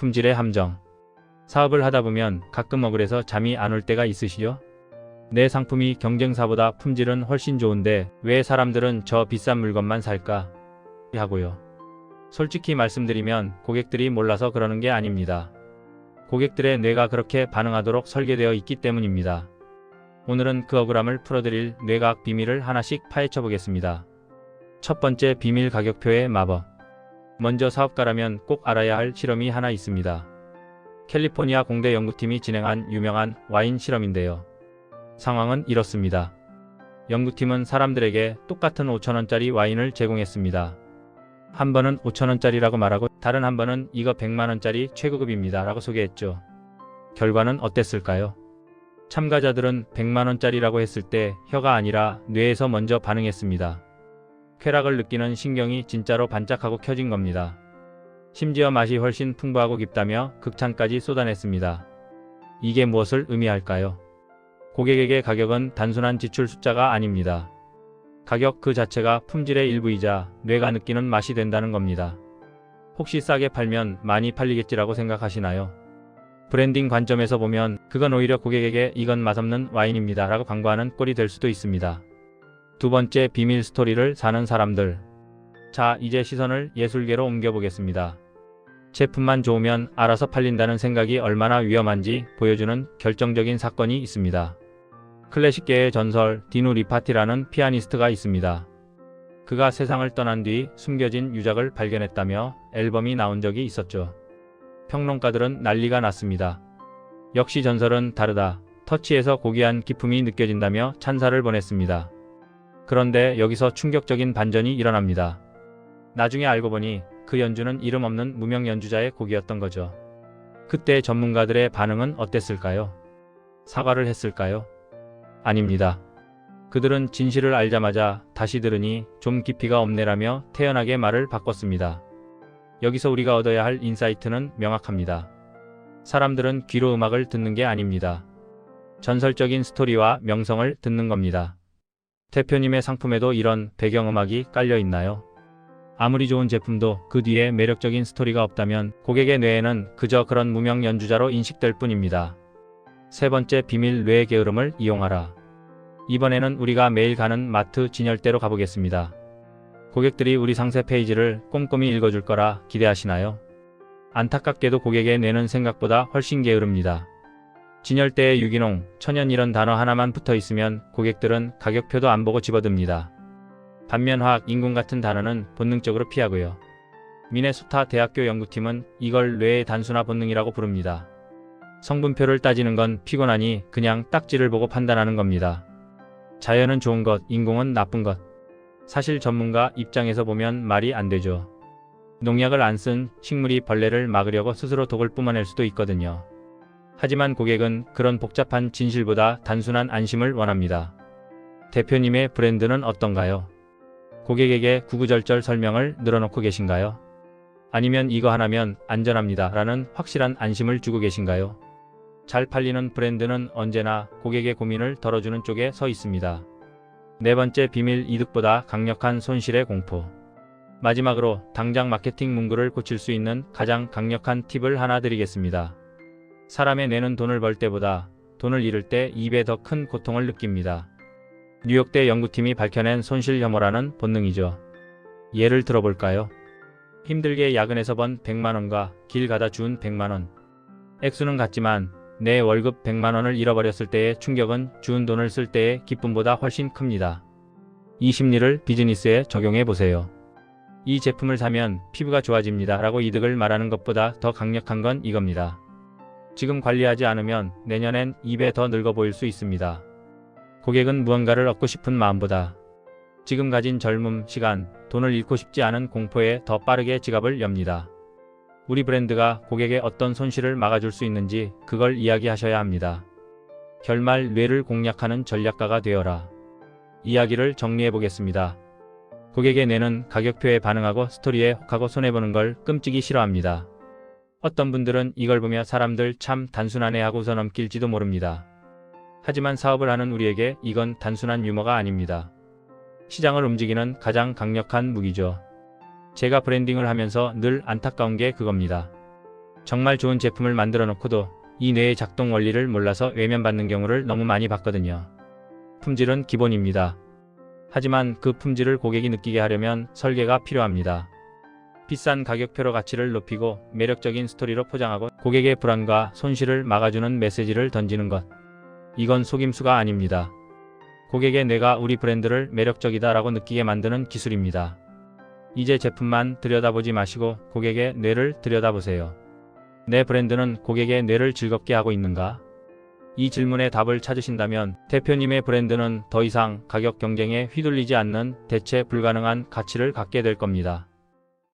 품질의 함정. 사업을 하다 보면 가끔 억울해서 잠이 안 올 때가 있으시죠? 내 상품이 경쟁사보다 품질은 훨씬 좋은데 왜 사람들은 저 비싼 물건만 살까? 하고요. 솔직히 말씀드리면 고객들이 몰라서 그러는 게 아닙니다. 고객들의 뇌가 그렇게 반응하도록 설계되어 있기 때문입니다. 오늘은 그 억울함을 풀어드릴 뇌과학 비밀을 하나씩 파헤쳐 보겠습니다. 첫 번째 비밀 가격표의 마법. 먼저 사업가라면 꼭 알아야 할 실험이 하나 있습니다. 캘리포니아 공대 연구팀이 진행한 유명한 와인 실험인데요. 상황은 이렇습니다. 연구팀은 사람들에게 똑같은 5천원짜리 와인을 제공했습니다. 한 번은 5천원짜리라고 말하고 다른 한 번은 이거 100만원짜리 최고급입니다. 라고 소개했죠. 결과는 어땠을까요? 참가자들은 100만원짜리라고 했을 때 혀가 아니라 뇌에서 먼저 반응했습니다. 쾌락을 느끼는 신경이 진짜로 반짝하고 켜진 겁니다. 심지어 맛이 훨씬 풍부하고 깊다며 극찬까지 쏟아냈습니다. 이게 무엇을 의미할까요? 고객에게 가격은 단순한 지출 숫자가 아닙니다. 가격 그 자체가 품질의 일부이자 뇌가 느끼는 맛이 된다는 겁니다. 혹시 싸게 팔면 많이 팔리겠지라고 생각하시나요? 브랜딩 관점에서 보면 그건 오히려 고객에게 이건 맛없는 와인입니다 라고 광고하는 꼴이 될 수도 있습니다. 두 번째 비밀 스토리를 사는 사람들. 자, 이제 시선을 예술계로 옮겨보겠습니다. 제품만 좋으면 알아서 팔린다는 생각이 얼마나 위험한지 보여주는 결정적인 사건이 있습니다. 클래식계의 전설 디누 리파티라는 피아니스트가 있습니다. 그가 세상을 떠난 뒤 숨겨진 유작을 발견했다며 앨범이 나온 적이 있었죠. 평론가들은 난리가 났습니다. 역시 전설은 다르다. 터치에서 고귀한 기품이 느껴진다며 찬사를 보냈습니다. 그런데 여기서 충격적인 반전이 일어납니다. 나중에 알고 보니 그 연주는 이름 없는 무명 연주자의 곡이었던 거죠. 그때 전문가들의 반응은 어땠을까요? 사과를 했을까요? 아닙니다. 그들은 진실을 알자마자 다시 들으니 좀 깊이가 없네라며 태연하게 말을 바꿨습니다. 여기서 우리가 얻어야 할 인사이트는 명확합니다. 사람들은 귀로 음악을 듣는 게 아닙니다. 전설적인 스토리와 명성을 듣는 겁니다. 대표님의 상품에도 이런 배경음악이 깔려 있나요? 아무리 좋은 제품도 그 뒤에 매력적인 스토리가 없다면 고객의 뇌에는 그저 그런 무명 연주자로 인식될 뿐입니다. 세 번째 비밀 뇌의 게으름을 이용하라. 이번에는 우리가 매일 가는 마트 진열대로 가보겠습니다. 고객들이 우리 상세 페이지를 꼼꼼히 읽어줄 거라 기대하시나요? 안타깝게도 고객의 뇌는 생각보다 훨씬 게으릅니다. 진열대에 유기농, 천연 이런 단어 하나만 붙어 있으면 고객들은 가격표도 안 보고 집어듭니다. 반면 화학, 인공 같은 단어는 본능적으로 피하고요. 미네소타 대학교 연구팀은 이걸 뇌의 단순화 본능이라고 부릅니다. 성분표를 따지는 건 피곤하니 그냥 딱지를 보고 판단하는 겁니다. 자연은 좋은 것, 인공은 나쁜 것. 사실 전문가 입장에서 보면 말이 안 되죠. 농약을 안 쓴 식물이 벌레를 막으려고 스스로 독을 뿜어낼 수도 있거든요. 하지만 고객은 그런 복잡한 진실보다 단순한 안심을 원합니다. 대표님의 브랜드는 어떤가요? 고객에게 구구절절 설명을 늘어놓고 계신가요? 아니면 이거 하나면 안전합니다 라는 확실한 안심을 주고 계신가요? 잘 팔리는 브랜드는 언제나 고객의 고민을 덜어주는 쪽에 서 있습니다. 네 번째 비밀 이득보다 강력한 손실의 공포. 마지막으로 당장 마케팅 문구를 고칠 수 있는 가장 강력한 팁을 하나 드리겠습니다. 사람의 뇌는 돈을 벌 때보다 돈을 잃을 때 입에 더큰 고통을 느낍니다. 뉴욕대 연구팀이 밝혀낸 손실 혐오라는 본능이죠. 예를 들어볼까요? 힘들게 야근해서 번 100만원과 길 가다 준 100만원. 액수는 같지만 내 월급 100만원을 잃어버렸을 때의 충격은 주은 돈을 쓸 때의 기쁨보다 훨씬 큽니다. 이 심리를 비즈니스에 적용해 보세요. 이 제품을 사면 피부가 좋아집니다 라고 이득을 말하는 것보다 더 강력한 건 이겁니다. 지금 관리하지 않으면 내년엔 입에 더 늙어 보일 수 있습니다. 고객은 무언가를 얻고 싶은 마음보다 지금 가진 젊음, 시간, 돈을 잃고 싶지 않은 공포에 더 빠르게 지갑을 엽니다. 우리 브랜드가 고객의 어떤 손실을 막아줄 수 있는지 그걸 이야기하셔야 합니다. 결말 뇌를 공략하는 전략가가 되어라. 이야기를 정리해 보겠습니다. 고객의 뇌는 가격표에 반응하고 스토리에 혹하고 손해보는 걸 끔찍이 싫어합니다. 어떤 분들은 이걸 보며 사람들 참 단순하네 하고 웃어넘길지도 모릅니다. 하지만 사업을 하는 우리에게 이건 단순한 유머가 아닙니다. 시장을 움직이는 가장 강력한 무기죠. 제가 브랜딩을 하면서 늘 안타까운 게 그겁니다. 정말 좋은 제품을 만들어 놓고도 이 뇌의 작동 원리를 몰라서 외면받는 경우를 너무 많이 봤거든요. 품질은 기본입니다. 하지만 그 품질을 고객이 느끼게 하려면 설계가 필요합니다. 비싼 가격표로 가치를 높이고 매력적인 스토리로 포장하고 고객의 불안과 손실을 막아주는 메시지를 던지는 것. 이건 속임수가 아닙니다. 고객의 뇌가 우리 브랜드를 매력적이다 라고 느끼게 만드는 기술입니다. 이제 제품만 들여다보지 마시고 고객의 뇌를 들여다보세요. 내 브랜드는 고객의 뇌를 즐겁게 하고 있는가? 이 질문에 답을 찾으신다면 대표님의 브랜드는 더 이상 가격 경쟁에 휘둘리지 않는 대체 불가능한 가치를 갖게 될 겁니다.